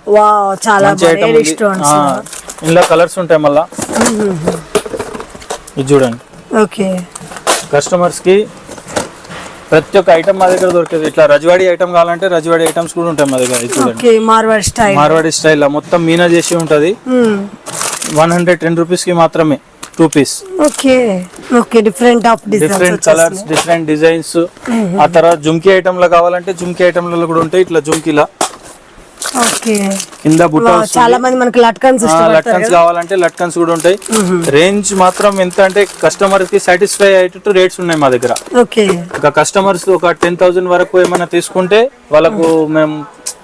Speaker 2: చాలా
Speaker 1: ఇందులో కలర్స్ ఉంటాయి మళ్ళా. ఇది చూడండి.
Speaker 2: ఓకే
Speaker 1: కస్టమర్స్కి ప్రతి ఒక్క ఐటమ్ మా దగ్గర దొరికేది. ఇట్లా రజవాడి ఐటమ్ కావాలంటే రజవాడి ఐటమ్స్ కూడా ఉంటాయి మా దగ్గర చూడండి.
Speaker 2: మార్వాడి స్టైల్.
Speaker 1: మార్వాడి స్టైల్ మొత్తం మీనా చేసి ఉంటది. వన్ హండ్రెడ్ టెన్ రూపీస్కి మాత్రమే two piece.
Speaker 2: Okay okay different of
Speaker 1: different colours different designs. ఆ తర్వాత జుమ్కీ ఐటమ్లో కావాలంటే జుమ్కీ ఐటమ్లలో కూడా ఉంటాయి. ఇట్లా జుమ్కీలా కింద బుట్ట.
Speaker 2: చాలా మంది మనకి లట్కన్స్
Speaker 1: లట్కన్స్ కావాలంటే లట్కన్స్ కూడా ఉంటాయి. రేంజ్ మాత్రం ఎంత అంటే కస్టమర్కి సాటిస్ఫై అయ్యేటట్టు రేట్స్ ఉన్నాయి మా దగ్గర. ఒక కస్టమర్స్ ఒక టెన్ థౌసండ్ వరకు ఏమైనా తీసుకుంటే వాళ్ళకు మేము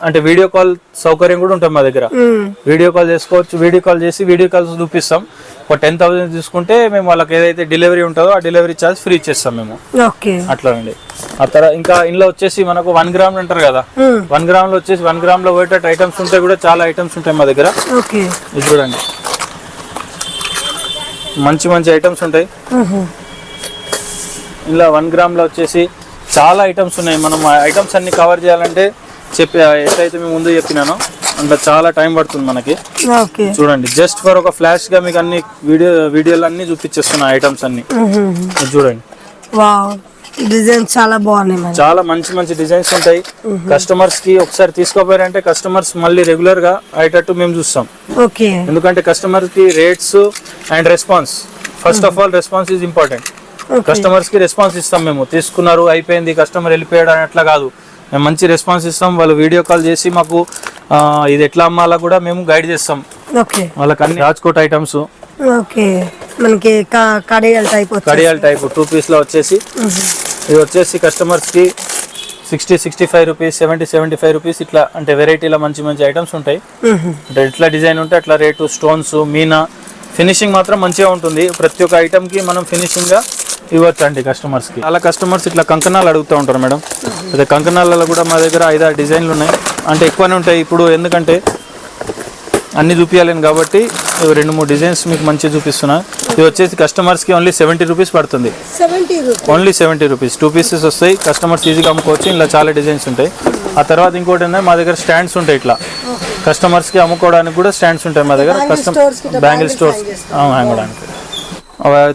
Speaker 1: అంటే వీడియో కాల్ సౌకర్యం కూడా ఉంటుంది మా దగ్గర. వీడియో కాల్ చేసుకోవచ్చు వీడియో కాల్ చేసి వీడియో కాల్స్ చూపిస్తాం. ఒక టెన్ థౌసండ్ తీసుకుంటే మేము వాళ్ళకి ఏదైతే డెలివరీ ఉంటుందో ఆ డెలివరీ ఛార్జ్ ఫ్రీ ఇచ్చేస్తాం మేము.
Speaker 2: ఓకే.
Speaker 1: అట్లా అండి. ఆ తర్వాత ఇంకా ఇంట్లో వచ్చేసి మనకు వన్ గ్రామ్ అంటారు కదా. వన్ గ్రామ్లో వచ్చేసి వన్ గ్రామ్లో పోయేటట్టు ఐటమ్స్ ఉంటాయి కూడా చాలా ఐటమ్స్ ఉంటాయి మా దగ్గర. ఇది చూడండి. మంచి మంచి ఐటమ్స్ ఉంటాయి. ఇలా వన్ గ్రామ్లో వచ్చేసి చాలా ఐటమ్స్ ఉన్నాయి. మనం ఐటమ్స్ అన్ని కవర్ చేయాలంటే చెప్పి ఎట్లయితే మేము ముందు చెప్పినానో అందులో చాలా టైం పడుతుంది మనకి.
Speaker 2: ఓకే.
Speaker 1: చూడండి జస్ట్ ఫర్ ఒక ఫ్లాష్గా మీకు అన్ని వీడియో వీడియోలు అన్ని చూపించేస్తున్నా ఐటమ్స్ అన్ని. చూడండి.
Speaker 2: వావ్ డిజైన్స్ చాలా బాగున్నాయి
Speaker 1: చాలా మంచి మంచి డిజైన్స్ ఉంటాయి. కస్టమర్స్కి ఒకసారి తీసుకోపోయారంటే కస్టమర్స్ మళ్ళీ రెగ్యులర్గా అయ్యేటట్టు మేము చూస్తాం.
Speaker 2: ఓకే.
Speaker 1: ఎందుకంటే కస్టమర్కి rates and response first of all response is important కస్టమర్స్కి రెస్పాన్స్ ఇస్తాం మేము. తీసుకున్నారు అయిపోయింది కస్టమర్ వెళ్ళిపోయాడు అని అట్లా కాదు. మేము మంచి రెస్పాన్స్ ఇస్తాం. వాళ్ళు వీడియో కాల్ చేసి మాకు ఇది ఎట్లా అమ్మాలా కూడా మేము గైడ్ చేస్తాం.
Speaker 2: ఓకే.
Speaker 1: వాళ్ళకి అన్ని రాజ్కోట్ ఐటమ్స్.
Speaker 2: ఓకే. మనకి కడియాల టైప్
Speaker 1: కడియాల్ టైప్ టూ పీస్లో వచ్చేసి ఇది వచ్చేసి కస్టమర్స్కి sixty sixty five rupees seventy seventy five rupees ఇట్లా అంటే వెరైటీలో మంచి మంచి ఐటమ్స్ ఉంటాయి. అంటే ఎట్లా డిజైన్ ఉంటే అట్లా రేటు స్టోన్స్ మీనా ఫినిషింగ్ మాత్రం మంచిగా ఉంటుంది. ప్రతి ఒక్క ఐటమ్కి మనం ఫినిషింగ్ గా ఇవ్వచ్చు అండి కస్టమర్స్కి. చాలా కస్టమర్స్ ఇట్లా కంకణాలు అడుగుతూ ఉంటారు మేడం. అదే కంకణాలలో కూడా మా దగ్గర ఐదారు డిజైన్లు ఉన్నాయి. అంటే ఎక్కువనే ఉంటాయి ఇప్పుడు ఎందుకంటే అన్ని చూపించాలేను కాబట్టి రెండు మూడు డిజైన్స్ మీకు మంచిగా చూపిస్తున్నా. ఇది వచ్చేసి కస్టమర్స్కి ఓన్లీ సెవెంటీ రూపీస్ పడుతుంది. Only seventy rupees two pieces వస్తాయి. కస్టమర్స్ ఈజీగా అమ్ముకోవచ్చు. ఇలా చాలా డిజైన్స్ ఉంటాయి. ఆ తర్వాత ఇంకోటి ఏంటంటే మా దగ్గర స్టాండ్స్ ఉంటాయి ఇట్లా. కస్టమర్స్కి అమ్ముకోవడానికి కూడా స్టాండ్స్ ఉంటాయి మా దగ్గర. కస్టమర్ బ్యాంగిల్ స్టోర్స్ ఆ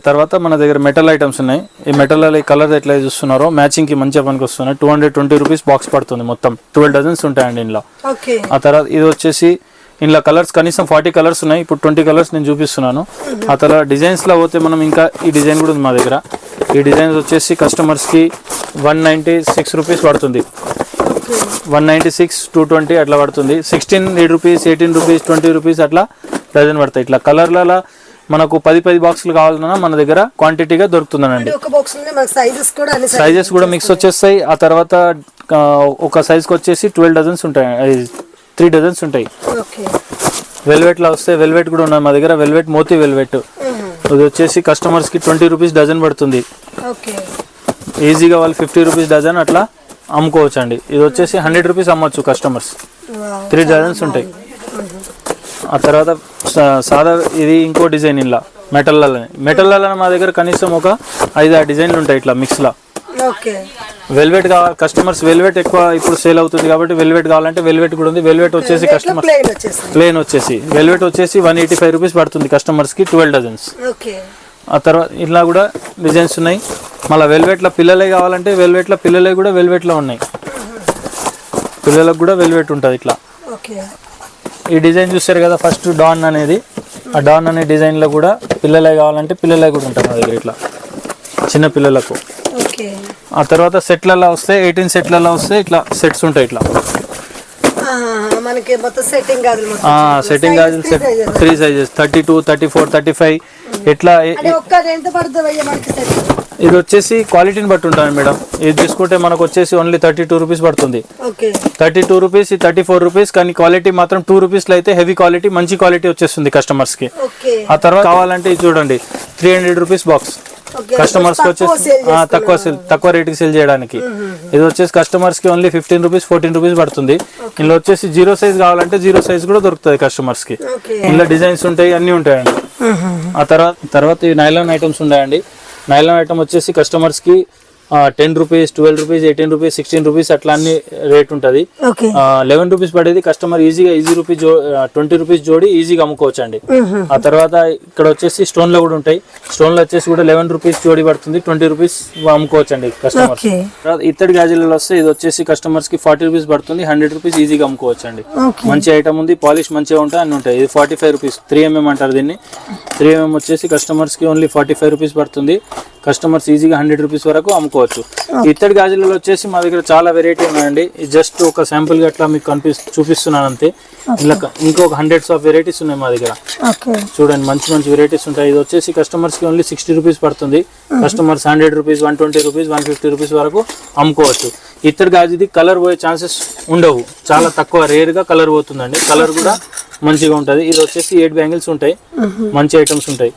Speaker 1: తర్వాత మన దగ్గర మెటల్ ఐటమ్స్ ఉన్నాయి. ఈ మెటల్ ఈ కలర్ ఎట్లా చూస్తున్నారో మ్యాచింగ్కి మంచిగా పనికి వస్తున్నాయి two hundred twenty rupees box పడుతుంది మొత్తం. ట్వెల్వ్ డజన్స్ ఉంటాయండి
Speaker 2: ఓకే
Speaker 1: ఆ తర్వాత ఇది వచ్చేసి ఇందులో కలర్స్ కనీసం ఫార్టీ కలర్స్ ఉన్నాయి. ఇప్పుడు ట్వంటీ కలర్స్ నేను చూపిస్తున్నాను. ఆ తర్వాత డిజైన్స్లో పోతే మనం ఇంకా ఈ డిజైన్ కూడా ఉంది మా దగ్గర. ఈ డిజైన్స్ వచ్చేసి కస్టమర్స్కి వన్ నైంటీ సిక్స్ రూపీస్ పడుతుంది. One ninety six two twenty అట్లా పడుతుంది. Sixteen eight rupees eighteen rupees twenty rupees అట్లా డజన్ పడతాయి. ఇట్లా కలర్లలో మనకు పది పది బాక్సులు కావాలన్నా మన దగ్గర క్వాంటిటీగా దొరుకుతుందండి
Speaker 2: సైజెస్ కూడా
Speaker 1: మిక్స్ వచ్చేస్తాయి. ఆ తర్వాత ఒక సైజ్కి వచ్చేసి ట్వెల్వ్ డజన్స్ ఉంటాయి. త్రీ డజన్స్ ఉంటాయి. వెల్వెట్లో వస్తే వెల్వెట్ కూడా ఉన్నాయి. మా దగ్గర వెల్వెట్ మోతీ వెల్వెట్ ఇది వచ్చేసి కస్టమర్స్కి ట్వంటీ రూపీస్ డజన్ పడుతుంది. ఈజీగా వాళ్ళు ఫిఫ్టీ రూపీస్ డజన్ అట్లా అమ్ముకోవచ్చు అండి ఇది వచ్చేసి హండ్రెడ్ రూపీస్ అమ్మొచ్చు కస్టమర్స్ త్రీ డజన్స్ ఉంటాయి. ఆ తర్వాత సాదా ఇది ఇంకో డిజైన్ ఇలా మెటల్లలో మెటల్లలో మా దగ్గర కనీసం ఒక ఐదు ఆరు డిజైన్లు ఉంటాయి ఇట్లా మిక్స్లో. వెల్వెట్ కావాలి కస్టమర్స్ వెల్వెట్ ఎక్కువ ఇప్పుడు సేల్ అవుతుంది కాబట్టి వెల్వెట్ కావాలంటే వెల్వెట్ కూడా ఉంది. వెల్వెట్ వచ్చేసి కస్టమర్
Speaker 2: ప్లేన్ వచ్చేసి.
Speaker 1: వెల్వెట్ వచ్చేసి వన్ ఎయిటీ ఫైవ్ రూపీస్ పడుతుంది కస్టమర్స్కి ట్వెల్వ్ డజన్స్. ఆ తర్వాత ఇలా కూడా డిజైన్స్ ఉన్నాయి. మళ్ళీ వెల్వెట్లో పిల్లలే కావాలంటే వెల్వెట్లో పిల్లలే కూడా వెల్వెట్లో ఉన్నాయి. పిల్లలకు కూడా వెల్వెట్ ఉంటుంది ఇట్లా. ఈ డిజైన్ చూస్తారు కదా ఫస్ట్ డాన్ అనేది. ఆ డాన్ అనే డిజైన్లో కూడా పిల్లలే కావాలంటే పిల్లలే కూడా ఉంటాయి మా దగ్గర ఇట్లా. చిన్న పిల్లలకు. ఆ తర్వాత సెట్లలో వస్తే ఎయిటీన్ సెట్లలో వస్తే ఇట్లా సెట్స్ ఉంటాయి ఇట్లా.
Speaker 2: సెట్టింగ్
Speaker 1: గాజులు set three sizes thirty two thirty four thirty five ఎట్లా ఇది వచ్చేసి క్వాలిటీని బట్టి ఉంటుంది మేడం. ఇది తీసుకుంటే మనకు వచ్చేసి ఓన్లీ థర్టీ టూ రూపీస్ పడుతుంది. Thirty two rupees thirty four rupees కానీ క్వాలిటీ మాత్రం టూ రూపీస్లో అయితే హెవీ క్వాలిటీ మంచి క్వాలిటీ వచ్చేస్తుంది
Speaker 2: కస్టమర్స్కి.
Speaker 1: ఆ తర్వాత కావాలంటే ఇది చూడండి త్రీ హండ్రెడ్ రూపీస్ బాక్స్
Speaker 2: కస్టమర్స్కి
Speaker 1: వచ్చేసి తక్కువ సేల్ తక్కువ రేట్కి సేల్ చేయడానికి. ఇది వచ్చేసి కస్టమర్స్కి only fifteen rupees fourteen rupees పడుతుంది. ఇందులో వచ్చేసి జీరో సైజ్ కావాలంటే జీరో సైజ్ కూడా దొరుకుతుంది
Speaker 2: కస్టమర్స్కి.
Speaker 1: ఇందులో డిజైన్స్ ఉంటాయి అన్ని ఉంటాయండి. ఆ తర్వాత తర్వాత ఈ నైలాన్ ఐటమ్స్ ఉన్నాయండి నైలాన్ ఐటమ్ వచ్చేసి కస్టమర్స్కి ten rupees twelve rupees eighteen rupees sixteen rupees అట్లా అన్ని రేట్ ఉంటుంది. లెవెన్ రూపీస్ పడేది కస్టమర్ ఈజీగా ఈజీ రూపీస్ ట్వంటీ రూపీస్ జోడి ఈజీగా అమ్ముకోవచ్చు అండి ఆ తర్వాత ఇక్కడ వచ్చేసి స్టోన్లో కూడా ఉంటాయి. స్టోన్లో వచ్చేసి కూడా లెవెన్ రూపీస్ జోడి పడుతుంది ట్వంటీ రూపీస్ అమ్ముకోవచ్చు అండి కస్టమర్స్ తర్వాత ఇత్తడి గాజులలో వస్తే ఇది వచ్చేసి కస్టమర్స్కి ఫార్టీ రూపీస్ పడుతుంది హండ్రెడ్ రూపీస్ ఈజీగా అమ్ముకోవచ్చు అండి మంచి ఐటమ్ ఉంది పాలిష్ మంచిగా ఉంటాయి అన్ని ఉంటాయి. ఇది forty five rupees three MM అంటారు దీన్ని. త్రీ ఎంఎం వచ్చేసి కస్టమర్స్కి ఓన్లీ ఫార్టీ ఫైవ్ రూపీస్ పడుతుంది. కస్టమర్స్ ఈజీగా హండ్రెడ్ రూపీస్ వరకు అమ్ముకోవచ్చు. ఇత్తడి గాజులలో వచ్చేసి మా దగ్గర చాలా వెరైటీ ఉన్నాయండి. జస్ట్ ఒక శాంపుల్గా అట్లా మీకు కనిపి చూపిస్తున్నాను అంతే. ఇలా ఇంకొక హండ్రెడ్స్ ఆఫ్ వెరైటీస్ ఉన్నాయి మా దగ్గర. చూడండి మంచి మంచి వెరైటీస్ ఉంటాయి. ఇది వచ్చేసి కస్టమర్స్కి ఓన్లీ సిక్స్టీ రూపీస్ పడుతుంది. Customers hundred rupees one twenty rupees one fifty rupees వరకు అమ్ముకోవచ్చు. ఇత్తడి గాజుది కలర్ పోయే ఛాన్సెస్ ఉండవు. చాలా తక్కువ రేర్గా కలర్ పోతుందండి. కలర్ కూడా మంచిగా ఉంటుంది. ఇది వచ్చేసి ఎయిట్ బ్యాంగిల్స్ ఉంటాయి. మంచి ఐటమ్స్ ఉంటాయి.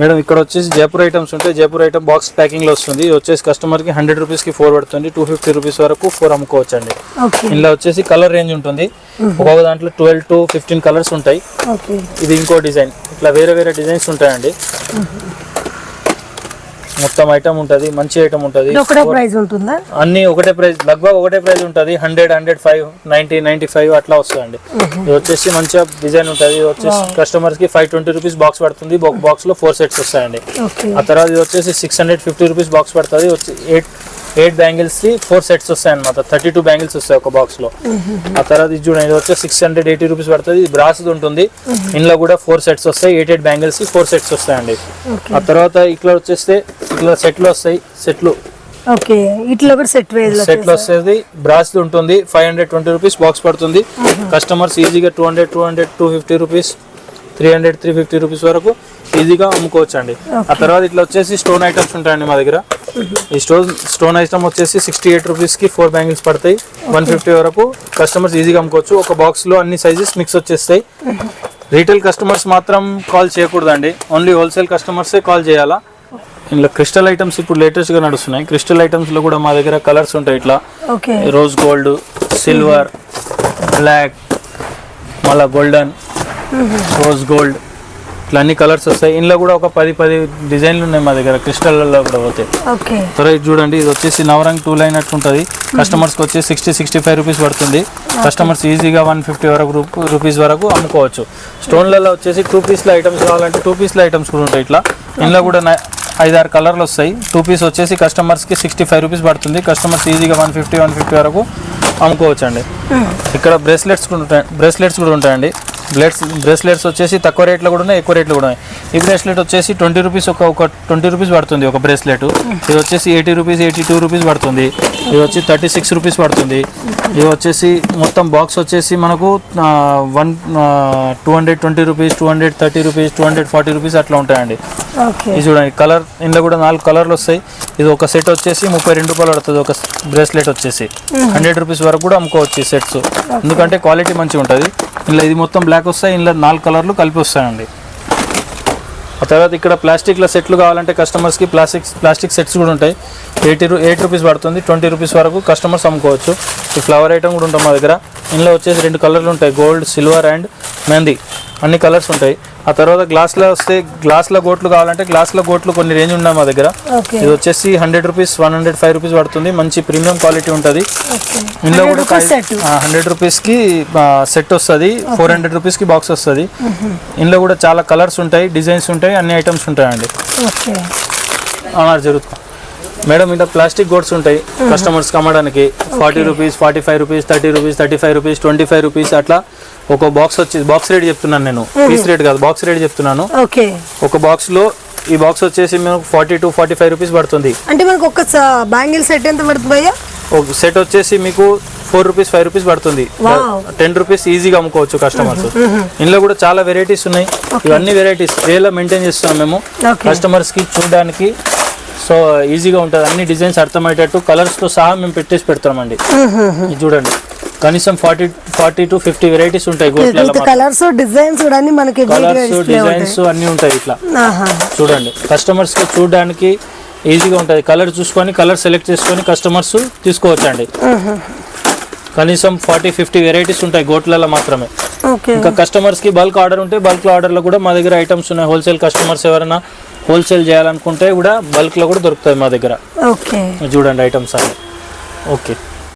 Speaker 1: మేడం ఇక్కడ వచ్చేసి జైపూర్ ఐటమ్స్ ఉంటాయి జైపూర్ ఐటమ్ బాక్స్ ప్యాకింగ్లో వస్తుంది. ఇది వచ్చేసి కస్టమర్కి హండ్రెడ్ రూపీస్కి ఫోర్ పడుతుంది. టూ ఫిఫ్టీ రూపీస్ వరకు ఫోర్ అమ్ముకోవచ్చు అండి ఇందులో వచ్చేసి కలర్ రేంజ్ ఉంటుంది. ఒక్కొక్క దాంట్లో ట్వెల్వ్ టు ఫిఫ్టీన్ కలర్స్ ఉంటాయి. ఇది ఇంకో డిజైన్ ఇట్లా వేరే వేరే డిజైన్స్ ఉంటాయండి. మొత్తం ఐటమ్ ఉంటుంది మంచి ఐటమ్ ఉంటుంది.
Speaker 2: ఇది ఒకటే ప్రైస్ ఉంటుందా?
Speaker 1: అన్ని ఒకటే ప్రైస్ లగ్భగ్ ఒకటే ప్రైస్ ఉంటుంది hundred hundred five ninety ninety five అట్లా వస్తుందండి. ఇది వచ్చేసి మంచిగా డిజైన్ ఉంటుంది ఇది వచ్చేసి కస్టమర్స్కి ఫైవ్ ట్వంటీ రూపీస్ బాక్స్ పడుతుంది బాక్స్లో ఫోర్ సెట్స్ వస్తాయండి. ఆ తర్వాత ఇది వచ్చేసి six hundred fifty rupees box పడుతుంది వచ్చి ఎయిట్ ఎయిట్ బ్యాంగిల్స్కి ఫోర్ సెట్స్ వస్తాయి అనమాట థర్టీ టూ బ్యాంగిల్స్ వస్తాయి ఒక బాక్స్లో. ఆ తర్వాత ఇది చూడండి ఇది వచ్చి సిక్స్ హండ్రెడ్ ఎయిటీ రూపీస్ పడుతుంది. ఇది బ్రాస్ ఉంటుంది. ఇందులో కూడా ఫోర్ సెట్స్ వస్తాయి. ఎయిట్ ఎయిట్ బ్యాంగిల్స్కి ఫోర్ సెట్స్ వస్తాయండి. ఆ తర్వాత ఇట్లా వచ్చేస్తే ఇట్లా సెట్లు వస్తాయి. సెట్లు
Speaker 2: ఓకే ఇట్లా కూడా సెట్
Speaker 1: వస్తుంది బ్రాస్ ఉంటుంది. Five hundred twenty rupees box పడుతుంది. కస్టమర్స్ ఈజీగా two hundred two hundred two fifty rupees three hundred three fifty rupees వరకు ఈజీగా అమ్ముకోవచ్చు అండి ఆ తర్వాత ఇట్లా వచ్చేసి స్టోన్ ఐటమ్స్ ఉంటాయండి మా దగ్గర. ఈ స్టోన్ స్టోన్ ఐటమ్ వచ్చేసి సిక్స్టీ ఎయిట్ రూపీస్కి ఫోర్ బ్యాంగిల్స్ పడతాయి. వన్ ఫిఫ్టీ వరకు కస్టమర్స్ ఈజీగా అమ్ముకోవచ్చు. ఒక బాక్స్లో అన్ని సైజెస్ మిక్స్ వచ్చేస్తాయి. రీటైల్ కస్టమర్స్ మాత్రం కాల్ చేయకూడదండి. ఓన్లీ హోల్సేల్ కస్టమర్సే కాల్ చేయాలా? ఇందులో క్రిస్టల్ ఐటమ్స్ ఇప్పుడు లేటెస్ట్గా నడుస్తున్నాయి. క్రిస్టల్ ఐటమ్స్లో కూడా మా దగ్గర కలర్స్ ఉంటాయి ఇట్లా. రోజ్ గోల్డ్ సిల్వర్ బ్లాక్ మళ్ళా గోల్డెన్ రోజ్ గోల్డ్. ఇట్లా అన్ని కలర్స్ వస్తాయి. ఇందులో కూడా ఒక పది పది డిజైన్లు ఉన్నాయి మా దగ్గర. క్రిస్టల్లో కూడా పోతాయి ఇది చూడండి. ఇది వచ్చేసి నవరంగ్ టూ లైన్ ఉంటుంది. కస్టమర్స్కి వచ్చి సిక్స్టీ సిక్స్టీ ఫైవ్ రూపీస్ పడుతుంది. కస్టమర్స్ ఈజీగా వన్ ఫిఫ్టీ వరకు రూప- రూపీస్ వరకు అమ్ముకోవచ్చు. స్టోన్లలో వచ్చేసి టూ పీస్ల ఐటమ్స్ కావాలంటే టూ పీస్ల ఐటమ్స్ కూడా ఉంటాయి ఇట్లా. ఇందులో కూడా నా- ఐదారు కలర్లు వస్తాయి. టూ పీస్ వచ్చేసి కస్టమర్స్కి సిక్స్టీ ఫైవ్ రూపీస్ పడుతుంది. కస్టమర్స్ ఈజీగా వన్ ఫిఫ్టీ వన్ ఫిఫ్టీ వరకు అమ్ముకోవచ్చు అండి ఇక్కడ బ్రేస్లెట్స్ కూడా ఉంటాయి. బ్రేస్లెట్స్ కూడా ఉంటాయండి. బ్లెట్స్ బ్రేస్లెట్స్ వచ్చేసి తక్కువ రేట్లో కూడా ఉన్నాయి ఎక్కువ రేట్లో కూడా ఉన్నాయి. ఈ బ్రేస్లెట్ వచ్చేసి ట్వంటీ రూపీస్ ఒక ఒక ట్వంటీ రూపీస్ పడుతుంది ఒక బ్రేస్లెట్. ఇది వచ్చేసి eighty rupees eighty two rupees పడుతుంది. ఇది వచ్చి థర్టీ సిక్స్ రూపీస్ పడుతుంది. ఇది వచ్చేసి మొత్తం బాక్స్ వచ్చేసి మనకు one two hundred twenty rupees two hundred thirty rupees two hundred forty rupees అట్లా ఉంటాయండి. ఇది చూడండి కలర్ ఇందులో కూడా నాలుగు కలర్లు వస్తాయి. ఇది ఒక సెట్ వచ్చేసి ముప్పై రెండు రూపాయలు పడుతుంది ఒక బ్రేస్లెట్ వచ్చేసి. హండ్రెడ్ రూపీస్ వరకు కూడా అమ్ముకోవచ్చు సెట్స్ ఎందుకంటే క్వాలిటీ మంచిగా ఉంటుంది. ఇందులో ఇది మొత్తం బ్లాక్ వస్తాయి ఇందులో నాలుగు కలర్లు కలిపి వస్తాయండి. ఆ తర్వాత ఇక్కడ ప్లాస్టిక్ల సెట్లు కావాలంటే కస్టమర్స్కి ప్లాస్టిక్ ప్లాస్టిక్ సెట్స్ కూడా ఉంటాయి. ఎయిటీ రూ ఎయిట్ రూపీస్ పడుతుంది. ట్వంటీ రూపీస్ వరకు కస్టమర్స్ అమ్ముకోవచ్చు. ఈ ఫ్లవర్ ఐటమ్ కూడా ఉంటాం మా దగ్గర. ఇందులో వచ్చేసి రెండు కలర్లు ఉంటాయి. Gold silver and mehndi. అన్ని కలర్స్ ఉంటాయి. ఆ తర్వాత గ్లాస్లో వస్తే గ్లాస్ల గోట్లు కావాలంటే గ్లాస్ల గోట్లు కొన్ని రేంజ్ ఉన్నాయి మా దగ్గర. ఇది వచ్చేసి hundred rupees one hundred five rupees పడుతుంది. మంచి ప్రీమియం క్వాలిటీ ఉంటుంది. ఇందులో కూడా హండ్రెడ్ రూపీస్కి సెట్ వస్తుంది. ఫోర్ హండ్రెడ్ రూపీస్కి బాక్స్ వస్తుంది. ఇందులో కూడా చాలా కలర్స్ ఉంటాయి డిజైన్స్ ఉంటాయి. అన్ని ఐటమ్స్ ఉంటాయండి. అలా జరుగుతుంది మేడం ఇంత ప్లాస్టిక్ గోడ్స్ ఉంటాయి కస్టమర్స్ అమ్మడానికి. Forty rupees forty five rupees thirty rupees thirty five rupees twenty five rupees అట్లా ఒక బాక్స్ వచ్చి బాక్స్ రేట్ చెప్తున్నాను నేను. పీస్ రేట్ కాదు బాక్స్ రేట్ చెప్తున్నాను. ఒక బాక్స్లో ఈ బాక్స్ వచ్చేసి మేము forty to forty five rupees పడుతుంది.
Speaker 2: అంటే మనకు ఒక బ్యాంగిల్ సెట్ ఎంత పడుతుంది
Speaker 1: ఒక సెట్ వచ్చేసి మీకు ఫోర్ రూపీస్ ఫైవ్ రూపీస్ పడుతుంది. టెన్ రూపీస్ ఈజీగా అమ్ముకోవచ్చు కస్టమర్స్. ఇందులో కూడా చాలా వెరైటీస్ ఉన్నాయి. ఇవన్నీ వెరైటీస్. ట్రేలో మెయింటైన్ చేస్తున్నాం మేము. కస్టమర్స్కి చూడడానికి సో ఈజీగా ఉంటుంది. అన్ని డిజైన్స్ అర్థమయ్యేటట్టు కలర్స్తో సహా మేము పెట్టేసి పెడతామండి. ఇది చూడండి. కనీసం forty forty to fifty varieties ఉంటాయి
Speaker 2: కలర్స్ డిజైన్స్ మనకి
Speaker 1: కలర్స్ డిజైన్స్ అన్ని ఉంటాయి ఇట్లా. చూడండి. కస్టమర్స్కి చూడడానికి ఈజీగా ఉంటుంది. కలర్ చూసుకొని కలర్ సెలెక్ట్ చేసుకొని కస్టమర్స్ తీసుకోవచ్చండి. కనీసం ఫార్టీ ఫిఫ్టీ వెరైటీస్ ఉంటాయి గోట్లలో మాత్రమే. ఇంకా కస్టమర్స్కి బల్క్ ఆర్డర్ ఉంటే బల్క్ ఆర్డర్లో కూడా మా దగ్గర ఐటమ్స్ ఉన్నాయి. హోల్సేల్ కస్టమర్స్ ఎవరైనా హోల్సేల్ చేయాలనుకుంటే కూడా బల్క్లో కూడా దొరుకుతాయి మా దగ్గర.
Speaker 2: ఓకే.
Speaker 1: చూడండి ఐటమ్స్ అన్ని. ఓకే.